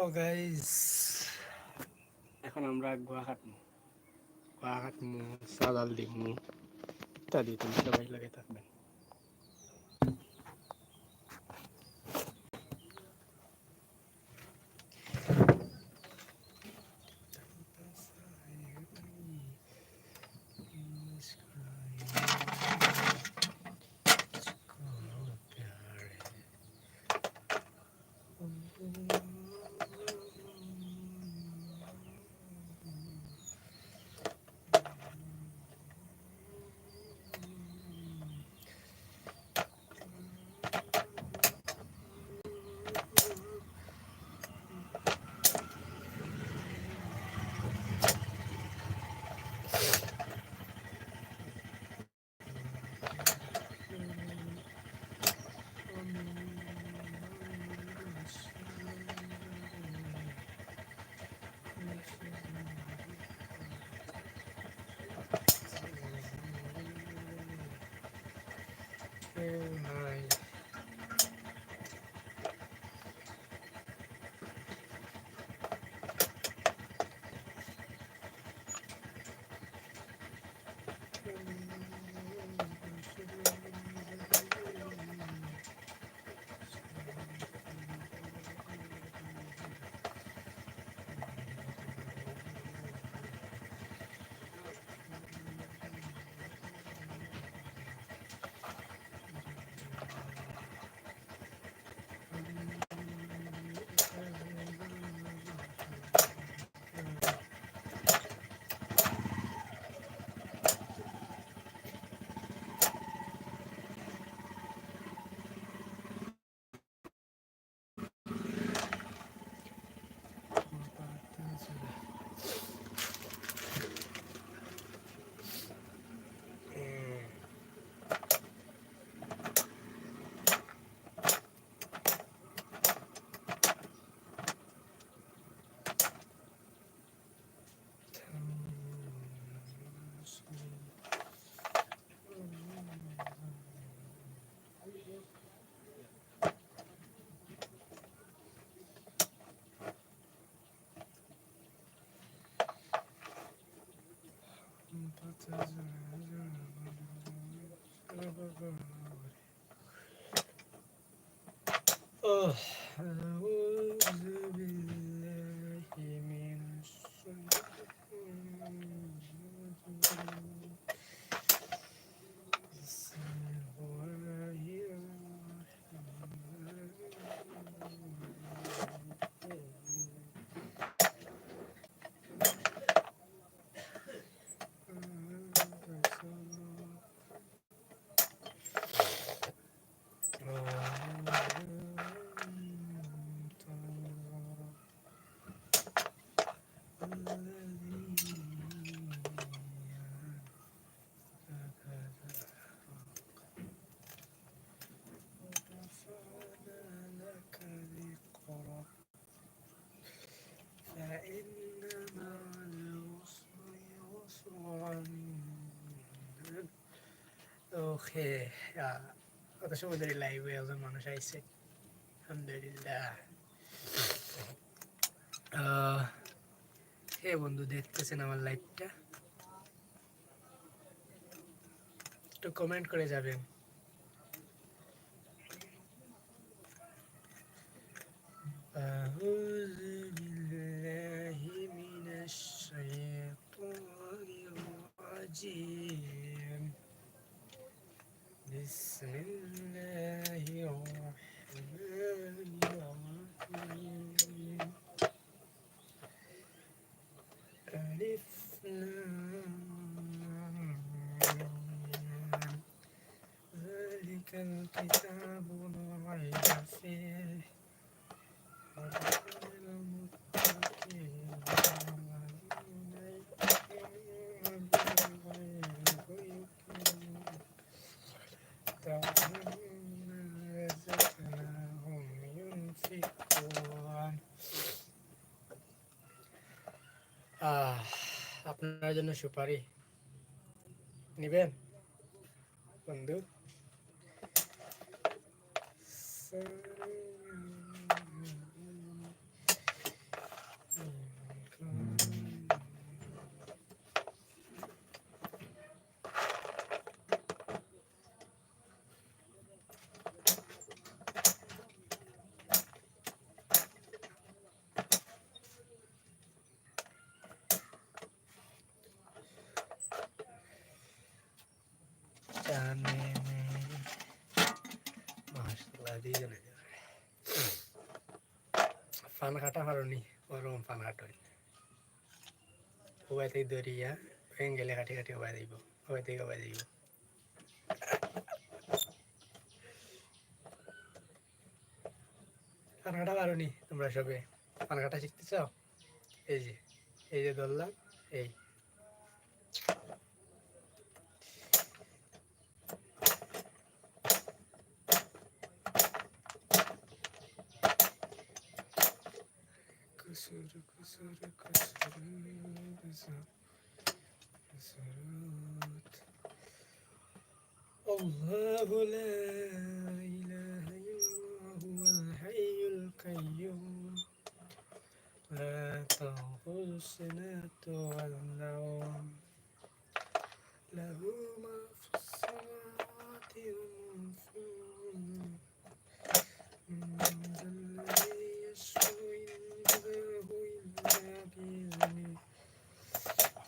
ও guys এখন আমরা গোয়া কাটবো গোয়া কাটবো সাদাল দেখব ইত্যাদি তুমি সবাই লাগে থাকবেন। Oh, ধরে লাইভে একজন মানুষ আইছে আলহামদুলিল্লাহ হে বন্ধু দেখতেছেন আমার লাইভটা একটু কমেন্ট করে যাবেন জন্য সুপারি। নিবেন? বন্ধু। পান কাটা ওরকম পান হয় ওবাই থেকে দরিয়া গেলে কাটি কাটি ওবাই দিব ওবাই থেকে ওবাই দিব পান কাটা তোমরা সবে পান কাটা শিখতে চাও এই যে এই যে ধরলাম এই الله لا إله إلا هو الحي القيوم. لا تأخذ سنة ولا نوم له ما في السماوات وما في الأرض. من ذا الذي يشفع عنده إلا بإذنه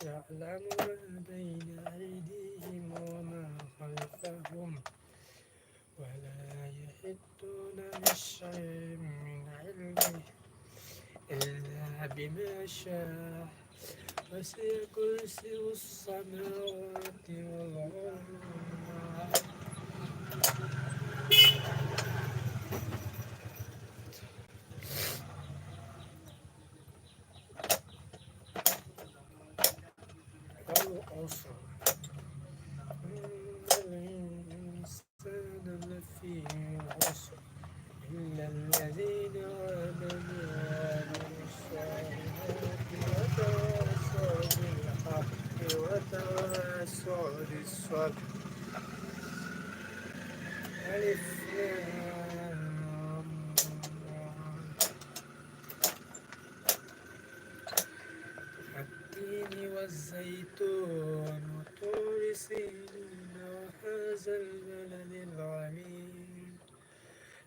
يعلم ما بين أيديهم وما خلفهم ولا يحيطون بشيء من علمه إلا بما شاء. وسع كرسي السماوات والأرض.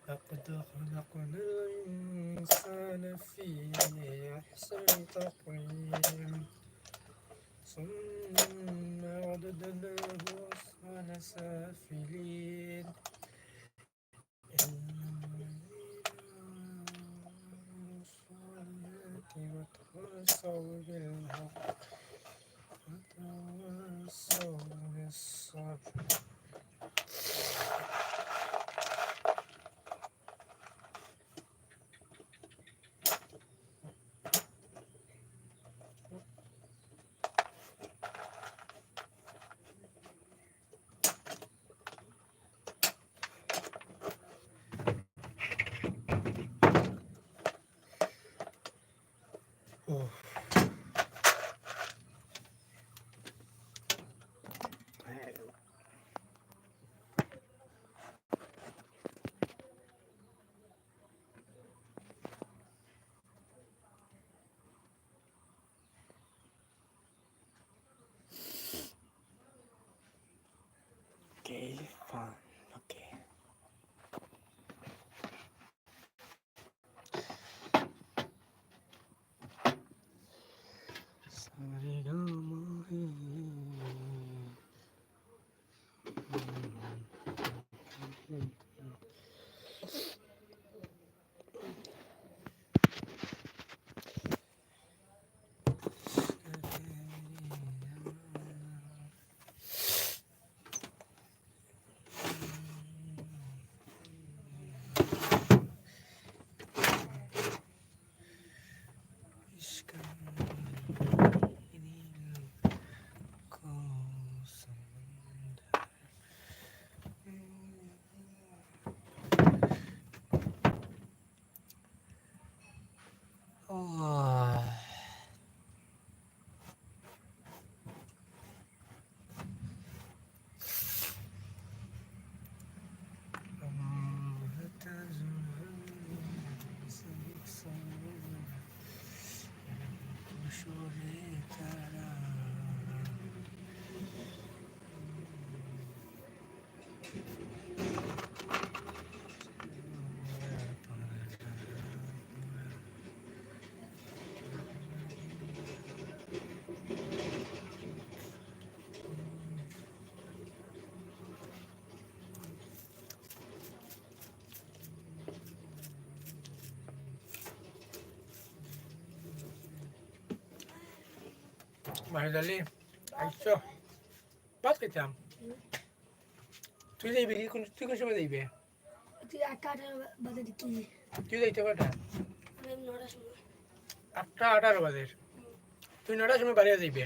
لقد خلقنا الإنسان في أحسن تقويم. ثم رددناه أسفل سافلين. وتواصوا بالحق وتواصوا بالصبر. আলী আইসো ভাত খেতাম তুই যাইবি কোন তুই কোন সময় যাইবে? তুই আটটা বাজে দেখি তুই যাইতে নটার আটটা আঠারো বাজে। তুই নটার সময় বাড়িয়ে যাইবে?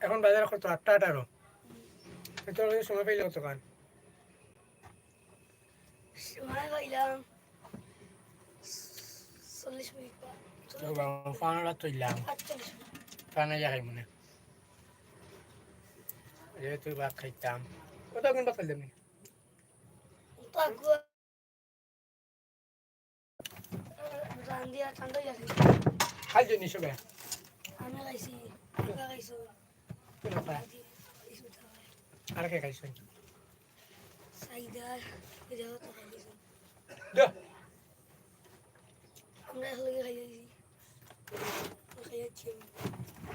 এখন বাজার কত আটটা আঠারো। তোর সময় পাইলে কত কান? সময় পাইলাম চল্লিশ মিনিট বা তুললাম আটচল্লিশ পানা যাই মনে। যেহেতু ভাত খাইতাম। কত কোন ভাত খাইলাম সবে খাইছি খাইছো তারপরে আর কে সাইদার খাইছো? দে। আমরা খাইছি খাইছি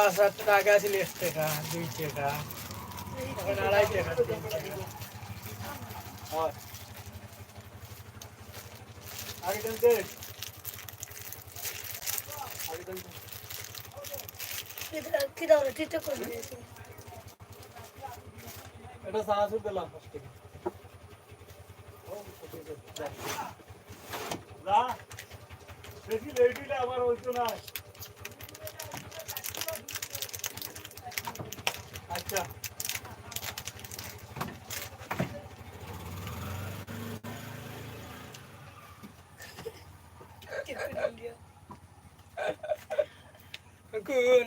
আসার টাকা ছিল এক টাকা দুই টাকা এখন আড়াই টাকা তিন টাকা কি দাও রে টিকটক করে দিয়েছে এটা সাহায্য দিলাম পাঁচ আমার আচ্ছা।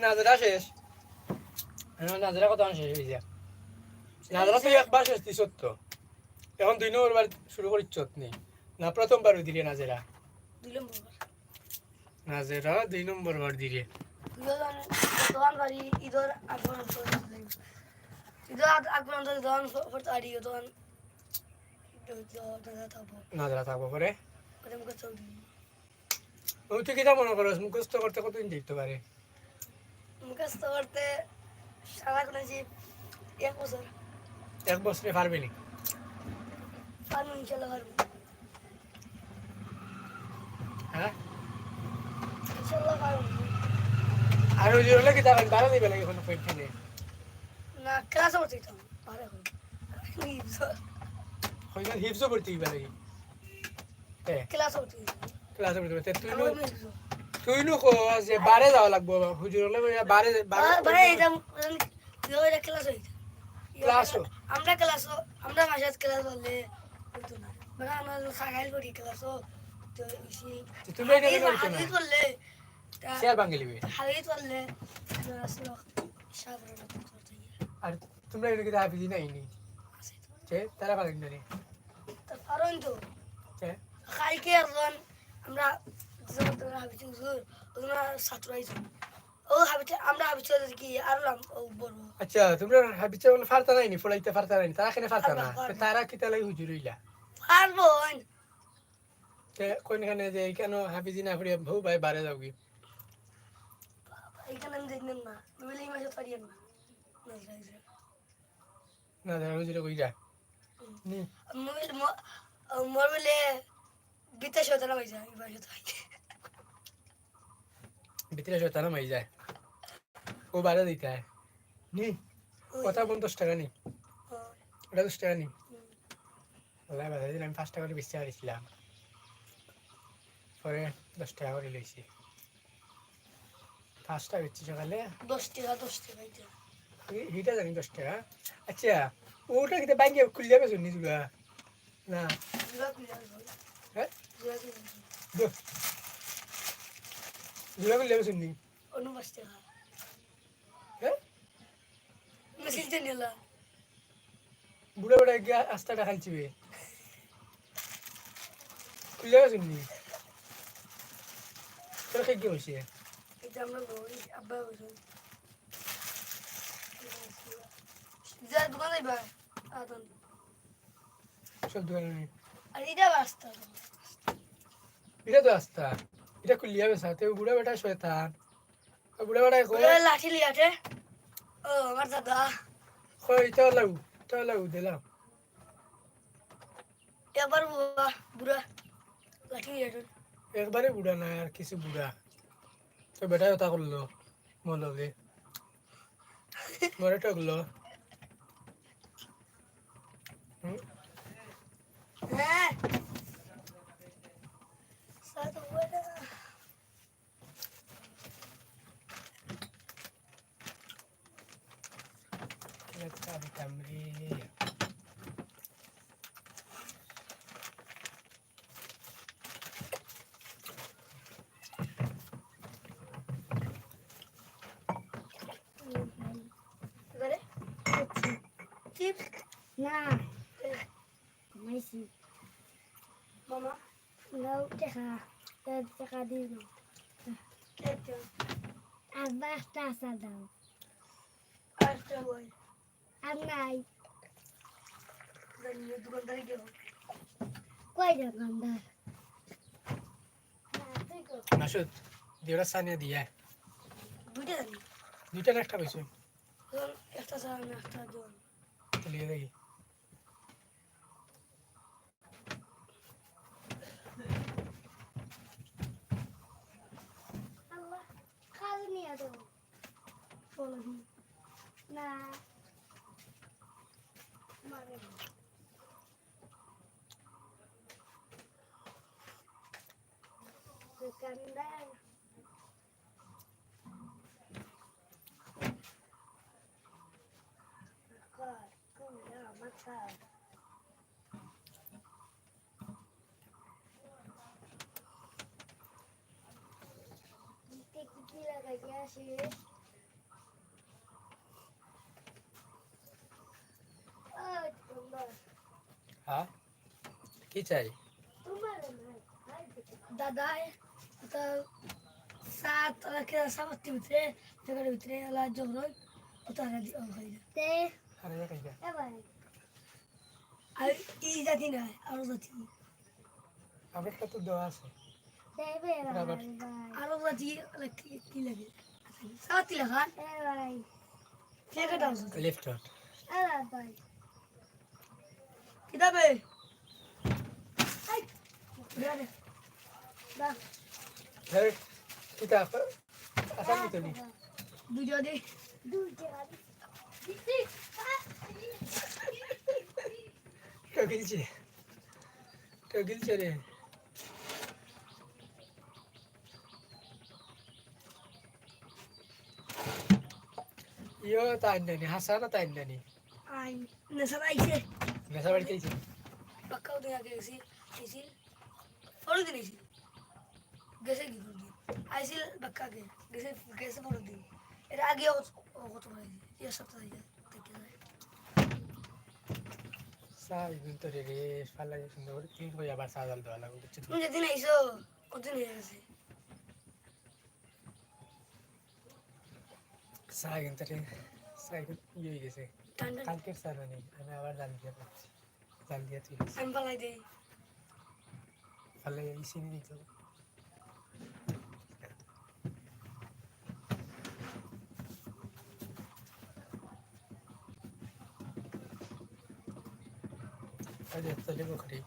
নাজরা শেষ? নাজরা কত শেষ হয়ে নাজরা তুই একবার শেষ দিছত তো এখন নম্বর বার শুরু করিচ্ছ নি না প্রথমবার দিলে নাজেরা? নাজেরা দুই নম্বর বার দিলে। নাজরা থাকব পরে? তুই কিতা মনে করস মুখস্থ করতে কতদিন দেখতে পারে? মুখস্থ করতে সারা করেছি এক বছর। এক বছরে পারবে নি? পারব ইনশাল্লাহ পারব। হ্যাঁ ইনশাল্লাহ পারব আর ওই হলে কিতা বারো দিবে লাগে কোনো পরীক্ষা নেই না ক্লাসে করতে দিতাম পারে এখন ওইখানে হিপসও পড়তে দিবে লাগে এ ক্লাসে করতে দিতাম ক্লাসে পড়তে দিবে। তে তুই নো আমরা মিশবো তুই নো কো যে বারে যাওয়া লাগবো হুজুর হলে বারে ভাই এটা এটা ক্লাস হইতো ক্লাসও আমরা ক্লাসও আমরা মাসাজ ক্লাস বললে হইতো না মানে আমরা সাগাইল করি ক্লাসও তো তুমি এটা কেন করছ না? বললে শেয়ার ভাঙে লিবে। হাগিত বললে আসলে সাবরা করতে আর তোমরা এটা কিন্তু হাফিজি নাই নি? সে তারা পারেন না তো পারোন তো। সে কালকে একজন আমরা যখন হাবিতে হুজুর ওরা ছাত্র আইছো। ও হাবিতে আমরা হাবিতে কি আর ও বড় আচ্ছা তোমরা বলে ফারতা নাই নি? ফলাইতে ফারতা নাই নি? তারা কেন ফারতা না? তারা কি তালাই হুজুর হইলা? পারব কোনখানে যে কেন হাফিজি না ফুরিয়ে ভৌ ভাই বারে যাও কি? এখানে আমি না। যা। মোর বলে বিতেশ হতে না ভিতরে শয়তান যায় ও বারে দিতে হয় নি কথা বল দশ টাকা নি। ওটা দশ টাকা নি। আল্লাহ বাধা পাঁচ টাকা করে বেশি হারিয়েছিলাম পরে দশ টাকা করে লইছি। পাঁচটা বেচছি সকালে। দশ টাকা দশ টাকা এটা জানি দশ টাকা। আচ্ছা ওটা কিন্তু ব্যাংকে খুলে যাবে শুনি তুলা না জুলা? খুলে যাবে শুনি অনুবাস টাকা। হ্যাঁ? বুড়া বুড়া আস্তাটা খাইছিবে। খুলে যাবে শুনি তোর কে হয়েছে? এটা আমরা বলি আব্বা বলছেন যা দোকান যাইবা আদন সব দোকানে আর এটা রাস্তা। এটা তো রাস্তা। এটা খুললি হবে সাথে। বুড়া বেটা শয়তান। বুড়া বেটা কো ওরা লাঠি লিয়াতে ও আমার দাদা। কই এটা লাউ এটা লাউ দিলাম এবার বুড়া লাঠি লিয়াতে একবারে বুড়া না আর কিছু বুড়া। তো বেটাই ওটা করল মলবে মরে ঠকলো। হুম হ্যাঁ সাথে বুড়া Let's have tamri. এবারে চিপ না মাইছি মামা নাও টাকা তার টাকা দিই না একটা আসা দাও আর নাই জানি দোকানদারি গেল কই দোকানদার না তুই কো মাসুদ দেওরা সানিয়া দিয়া। দুইটা দুইটা একটা পাইছো? একটা সামনে একটা জন। লিয়ে দেখি আল্লাহ খালি নিয়ে দাও বলো না মারে না। দোকানদার কর কোন আমার খাওয়া দিতে কি কি লাগাইতে আসিস ও তোমার হ্যাঁ? কি চাই? দাদা এটা সাত রাখে সাবাত্তি ভিতরে জায়গার ভিতরে এলা জগরই ওটা রাখি খাই তে? আরে খাই যা এবার। আর এই জাতি না আরও জাতি। আমার তো দেওয়া আছে। আরও জাতি কি লাগে এবার লেখা দাও লেফট হাত কিতাবে দা কিতাব আসাম তো দুজো দে টগিলছে টগিলছে রে ইয়ো তাইন্দানি হাসানা তাইন্দানি আই নেশা আইছে নেশা বাড়ি খাইছে পাক্কাও দিন আগে গেছি আইছিল পরের দিন আইছিল। গেছে কি করবি আইছিল বাক্কাকে গেছে গেছে পরের দিন এর আগে কত হয়েছে এই সপ্তাহ থেকে যায় সাই কিন্তু রে রে ফালা সুন্দর তিন কই আবার সাজাল দেওয়া লাগবে তুমি যেদিন আইসো কতদিন হয়ে গেছে। সাই কিন্তু রে সাই ইয়ে হয়ে গেছে ঠান্ডা কালকের সারা নেই আমি আবার জাল দিয়ে পাচ্ছি জাল দিয়ে তুই আমি পালাই দেই ফালে ইসি নিয়ে দিতে হবে। আজ চলে বকরি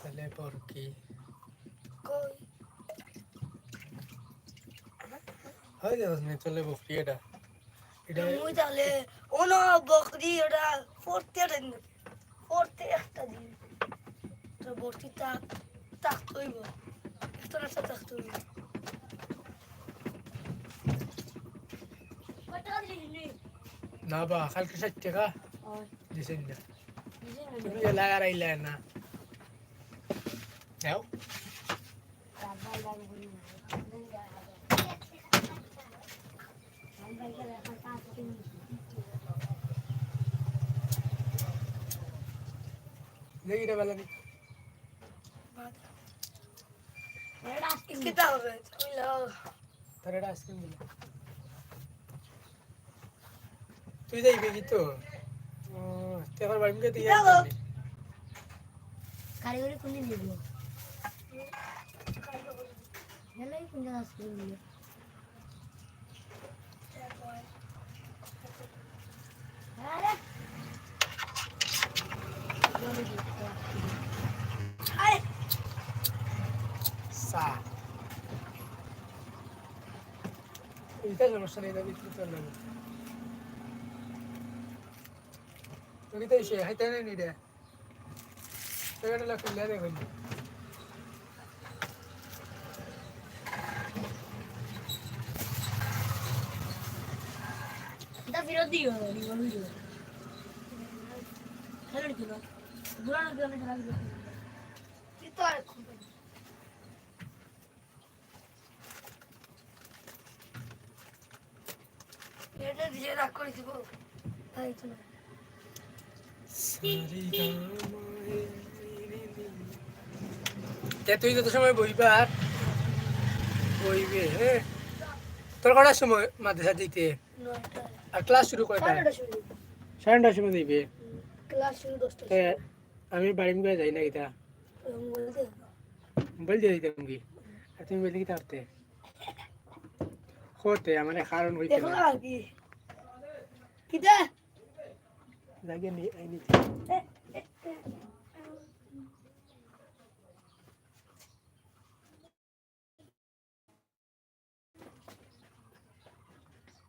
চলে পরকি কই হয় যাস নি চলে বকরি এটা এটা মুই তাহলে ওনো বকরি ওটা পড়তে দিন পড়তে একটা দিন। তো ভর্তি তাক তাক তৈব। একটা না তাক তৈব। না? বা কালকে ষাট টাকা। দিছেন না। তুমি এলাকা আইলে না। যাও। রে বেলা নি। আইসক্রিম দিল তুই যাইবি কি তো আমার বাড়ি দিয়ে কারিগরি কোন দিন দিব হেলে কোন দিন আজকে দিব আরে আয় সা এইটা সমস্যা নেই দাবি চল লাগবে তুই তো এসে হাইতে নেই রে তুই এটা খুললে রে এটা দিয়ে করে দিব তাই তো না তুই যত সময় বইবার বইবে হ্যাঁ তোর কটার সময় মাদ্রাসা দিতে নয়টা আর ক্লাস শুরু করে সাড়ে নটার সময় দিবে? ক্লাস শুরু দশটা আমি বাড়ি মুখে যাই না বলতে মোবাইল দিয়ে দিতাম কি? আর তুমি বললে গীতা করতে? হতে আমার কারণ হইতে কি? কিতা জাগে নি আইনি